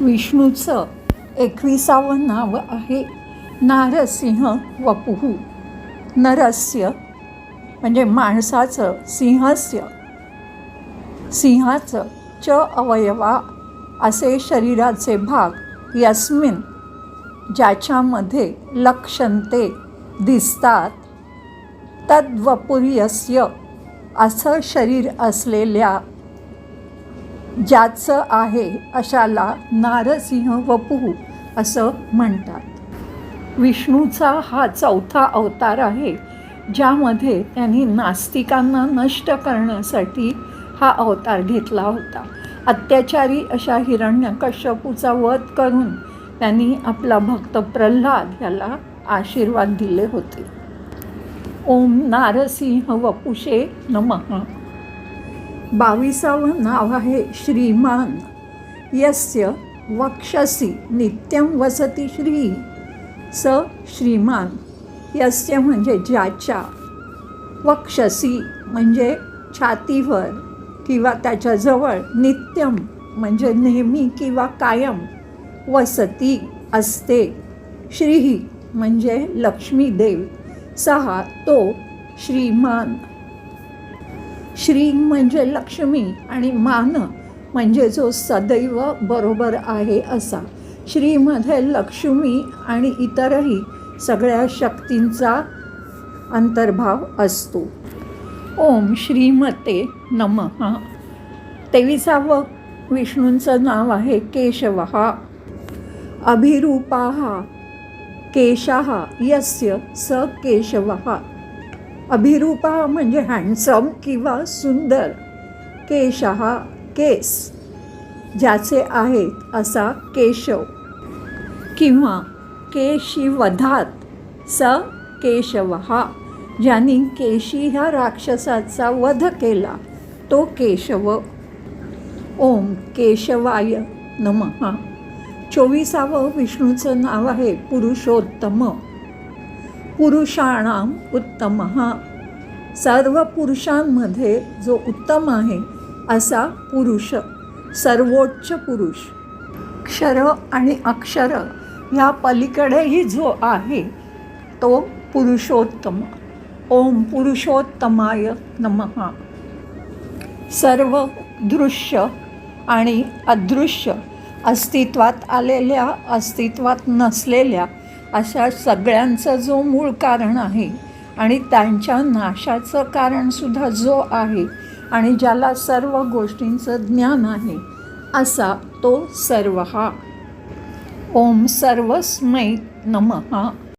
विष्णूचं एकविसावं नाव आहे नारसिंह वपुहू. नरस्य म्हणजे माणसाचं सिंहस्य. सिंहाचं च अवयवा असे शरीराचे भाग यस्मिन ज्याच्यामध्ये लक्षणते दिसतात. तद्वपुर्यस्य असं शरीर असलेल्या ज्याचं आहे अशाला नारसिंह वपू असं म्हणतात. विष्णूचा हा चौथा अवतार आहे ज्यामध्ये त्यांनी नास्तिकांना नष्ट करण्यासाठी हा अवतार घेतला होता. अत्याचारी अशा हिरण्यकश्यपूचा वध करून त्यांनी आपला भक्त प्रल्हाद याला आशीर्वाद दिले होते. ओम नारसिंह वपुषे नमः. बावीसावं नाव आहे श्रीमान. यस्य वक्षसी नित्यं वसती श्री स श्रीमान. यस्य म्हणजे ज्याच्या. वक्षसी म्हणजे छातीवर किंवा त्याच्याजवळ नित्यम म्हणजे नेहमी किंवा कायम वसती असते. श्री म्हणजे लक्ष्मीदेव. सहा तो श्रीमान. श्री म्हणजे लक्ष्मी आणि मान म्हणजे जो सदैव बरोबर आहे असा. श्रीमध्ये लक्ष्मी आणि इतरही सगळ्या शक्तींचा अंतर्भाव असतो. ओम श्रीमते नमः. तेविसावं विष्णूंचं नाव आहे केशवहा अभिरूपाः केशः यस्य स केशवः. अभिरूपा म्हणजे हँडसम किंवा सुंदर केशः केस ज्याचे आहेत असा केशव. किंवा केशिवधात स केशवहा ज्यांनी केशी ह्या राक्षसाचा वध केला तो केशव. ओम केशवाय नमः. चोवीसावं विष्णूचं नाव आहे पुरुषोत्तम. पुरुषाणाम उत्तम. सर्व पुरुषांमध्ये जो उत्तम आहे असा पुरुष सर्वोच्च पुरुष. क्षर आणि अक्षर ह्या पलीकडेही जो आहे तो पुरुषोत्तम. ओम पुरुषोत्तमाय नमः. सर्व दृश्य आणि अदृश्य अस्तित्वात आलेल्या अस्तित्वात नसलेल्या अशा सगळ्यांचं जो मूळ कारण आहे आणि त्यांच्या नाशाचं कारणसुद्धा जो आहे आणि ज्याला सर्व गोष्टींचं ज्ञान आहे असा तो सर्व हा ओम सर्वस्मै नमः.